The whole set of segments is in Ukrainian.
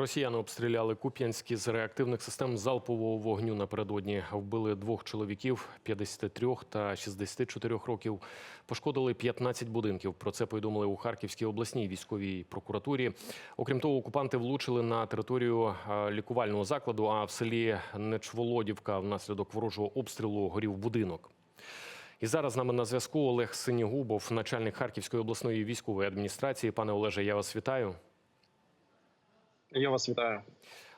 Росіяни обстріляли Куп'янськ з реактивних систем залпового вогню напередодні. Вбили двох чоловіків 53 та 64 років. Пошкодили 15 будинків. Про це повідомили у Харківській обласній військовій прокуратурі. Окрім того, окупанти влучили на територію лікувального закладу. А в селі Нечволодівка внаслідок ворожого обстрілу горів будинок. І зараз з нами на зв'язку Олег Синігубов, начальник Харківської обласної військової адміністрації. Пане Олеже, я вас вітаю. Я вас вітаю.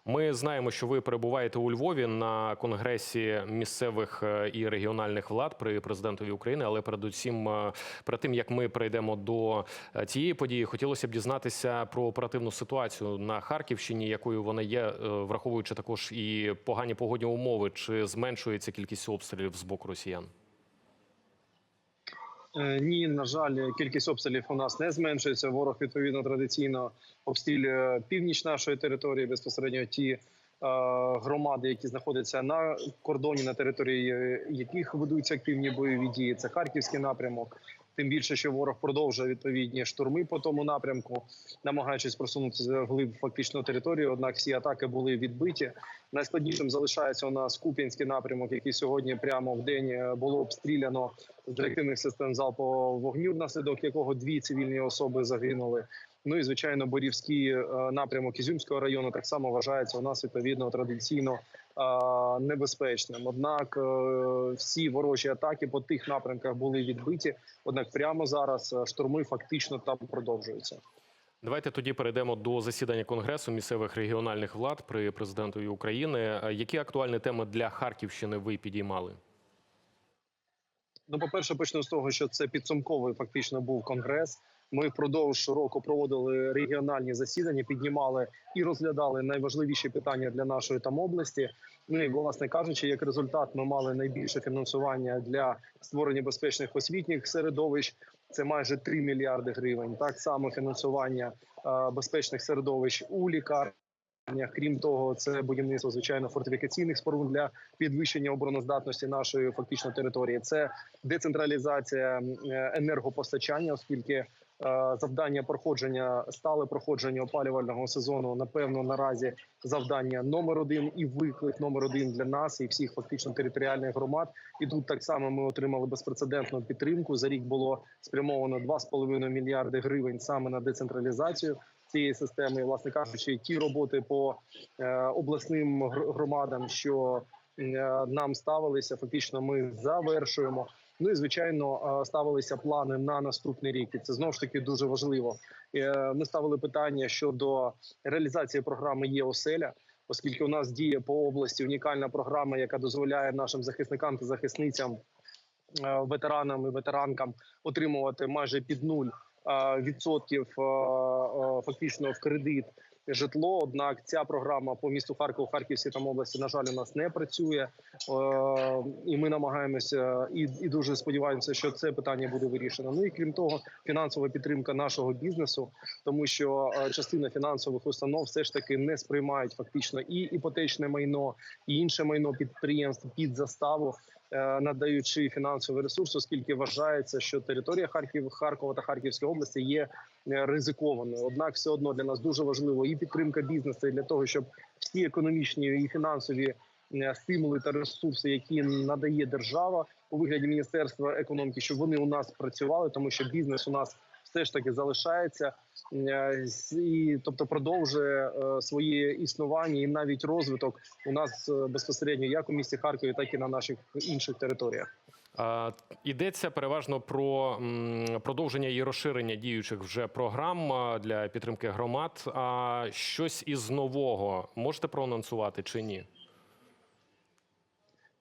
Ми знаємо, що ви перебуваєте у Львові на конгресі місцевих е, і регіональних влад при президентові України. Але передусім, е, перед тим як ми перейдемо до е, цієї події, хотілося б дізнатися про оперативну ситуацію на Харківщині, якою вона є, е, враховуючи також і погані погодні умови, чи зменшується кількість обстрілів з боку росіян. Е, Ні, на жаль, кількість обстрілів у нас не зменшується. Ворог відповідно традиційно обстрілює північ нашої території, безпосередньо ті громади, які знаходяться на кордоні, на території е, яких ведуться активні бойові дії. Це харківський напрямок. Тим більше, що ворог продовжує відповідні штурми по тому напрямку, намагаючись просунутися вглиб фактично території. Однак всі атаки були відбиті. Найскладнішим залишається у нас Куп'янський напрямок, який сьогодні прямо в день е, було обстріляно з реактивних систем залпового вогню, внаслідок якого дві цивільні особи загинули. Ну і звичайно, Борівський е, напрямок Ізюмського району так само вважається у нас відповідно традиційно небезпечним. Однак е, всі ворожі атаки по тих напрямках були відбиті. Однак прямо зараз е, штурми фактично там продовжуються. Давайте тоді перейдемо до засідання конгресу місцевих регіональних влад при президентові України. Які актуальні теми для Харківщини ви підіймали? Ну, по перше, почну з того, що це підсумковий фактично був конгрес. Ми впродовж року проводили регіональні засідання, піднімали і розглядали найважливіші питання для нашої там області. Ну і власне кажучи, як результат, ми мали найбільше фінансування для створення безпечних освітніх середовищ. Це майже 3 мільярди гривень. Так само фінансування е, безпечних середовищ у лікарнях. Крім того, це будівництво звичайно фортифікаційних споруд для підвищення обороноздатності нашої фактично території. Це децентралізація е, енергопостачання, оскільки завдання проходження стале проходження опалювального сезону, напевно, наразі завдання номер один і виклик номер один для нас і всіх фактично територіальних громад. І тут так само ми отримали безпрецедентну підтримку. За рік було спрямовано 2,5 мільярди гривень саме на децентралізацію цієї системи. Власне кажучи, ті роботи по е, обласним гр- громадам, що е, нам ставилися, фактично ми завершуємо. Ну і звичайно ставилися плани на наступний рік. І це знову ж таки дуже важливо. Е, Ми ставили питання щодо реалізації програми «Є оселя», оскільки у нас діє по області унікальна програма, яка дозволяє нашим захисникам та захисницям, е, ветеранам і ветеранкам отримувати майже під нуль е, відсотків фактично в кредит житло. Однак ця програма по місту Харкову, Харківській там області, на жаль, у нас не працює. Е, І ми намагаємося і, і дуже сподіваємося, що це питання буде вирішено. Ну і крім того, фінансова підтримка нашого бізнесу, тому що е, частина фінансових установ все ж таки не сприймають фактично і іпотечне майно, і інше майно підприємств під заставу. Е, Надаючи фінансові ресурси, оскільки вважається, що територія Харків, Харкова та Харківської області є е, ризикованою. Однак, все одно для нас дуже важливо і підтримка бізнесу і для того, щоб всі економічні і фінансові е, стимули та ресурси, які надає держава у вигляді міністерства економіки, щоб вони у нас працювали, тому що бізнес у нас все ж таки залишається е, і тобто продовжує е, своє існування і навіть розвиток у нас е, безпосередньо як у місті Харкові, так і на наших інших територіях. Йдеться переважно про продовження і розширення діючих вже програм для підтримки громад. А щось із нового можете проанонсувати чи ні?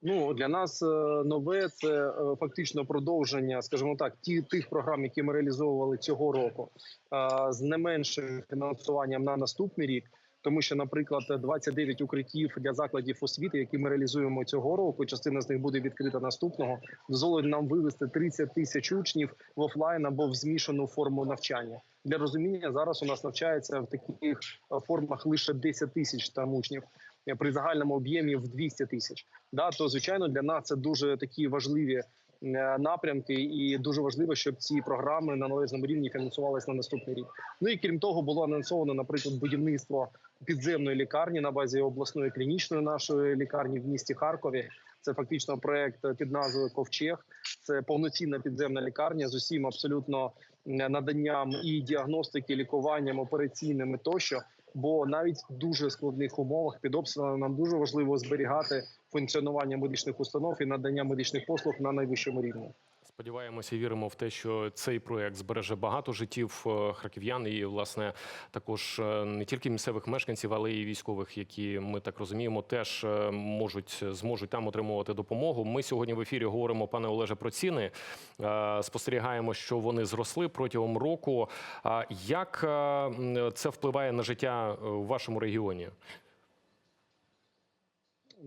Ну для нас е, нове це е, фактично продовження, скажімо так, ті тих програм, які ми реалізовували цього року, е, з не меншим фінансуванням на наступний рік. Тому що, наприклад, 29 укриттів для закладів освіти, які ми реалізуємо цього року, частина з них буде відкрита наступного, дозволить нам вивести 30 тисяч учнів в офлайн або в змішану форму навчання. Для розуміння зараз у нас навчається в таких формах лише 10 тисяч там учнів. Е, при загальному об'ємі в 200 тисяч. Да, то звичайно для нас це дуже такі важливі е, напрямки, і дуже важливо, щоб ці програми на належному рівні фінансувалися на наступний рік. Ну і крім того, було анонсовано, наприклад, будівництво підземної лікарні на базі обласної клінічної нашої лікарні в місті Харкові. Це фактично проект під назвою Ковчег. Це повноцінна підземна лікарня з усім абсолютно е, наданням і діагностики, лікуванням операційними тощо. Бо навіть в дуже складних умовах під обстрілами нам дуже важливо зберігати функціонування медичних установ і надання медичних послуг на найвищому рівні. Сподіваємося, віримо в те, що цей проект збереже багато життів е, харків'ян і, власне, також е, не тільки місцевих мешканців, але й військових, які ми так розуміємо, теж е, можуть зможуть там отримувати допомогу. Ми сьогодні в ефірі говоримо, пане Олеже, про ціни. Спостерігаємо, що вони зросли протягом року. Як це впливає на життя в вашому регіоні?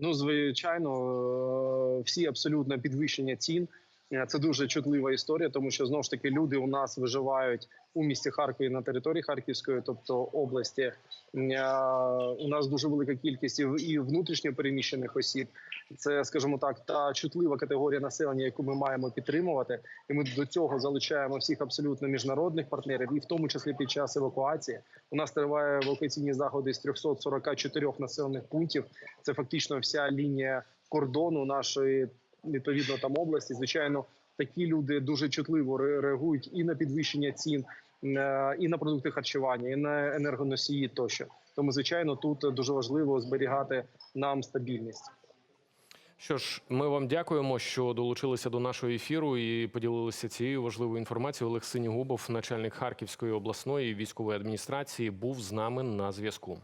Ну, звичайно, е, всі абсолютно підвищення цін. Е, Це дуже чутлива історія, тому що знову ж таки люди у нас виживають у місті Харкові на території Харківської, тобто області. Е, У нас дуже велика кількість і внутрішньо переміщених осіб. Це, скажімо так, та чутлива категорія населення, яку ми маємо підтримувати. І ми до цього залучаємо всіх абсолютно міжнародних партнерів, і в тому числі під час евакуації. У нас триває евакуаційні заходи з 344 населених пунктів. Це фактично вся лінія кордону нашої відповідно там області. Звичайно, такі люди дуже чутливо реагують і на підвищення цін, е, і на продукти харчування, і на енергоносії тощо. Тому, звичайно, тут дуже важливо зберігати нам стабільність. Що ж, ми вам дякуємо, що долучилися до нашого ефіру і поділилися цією важливою інформацією. Олег Синігубов, начальник Харківської обласної військової адміністрації, був з нами на зв'язку.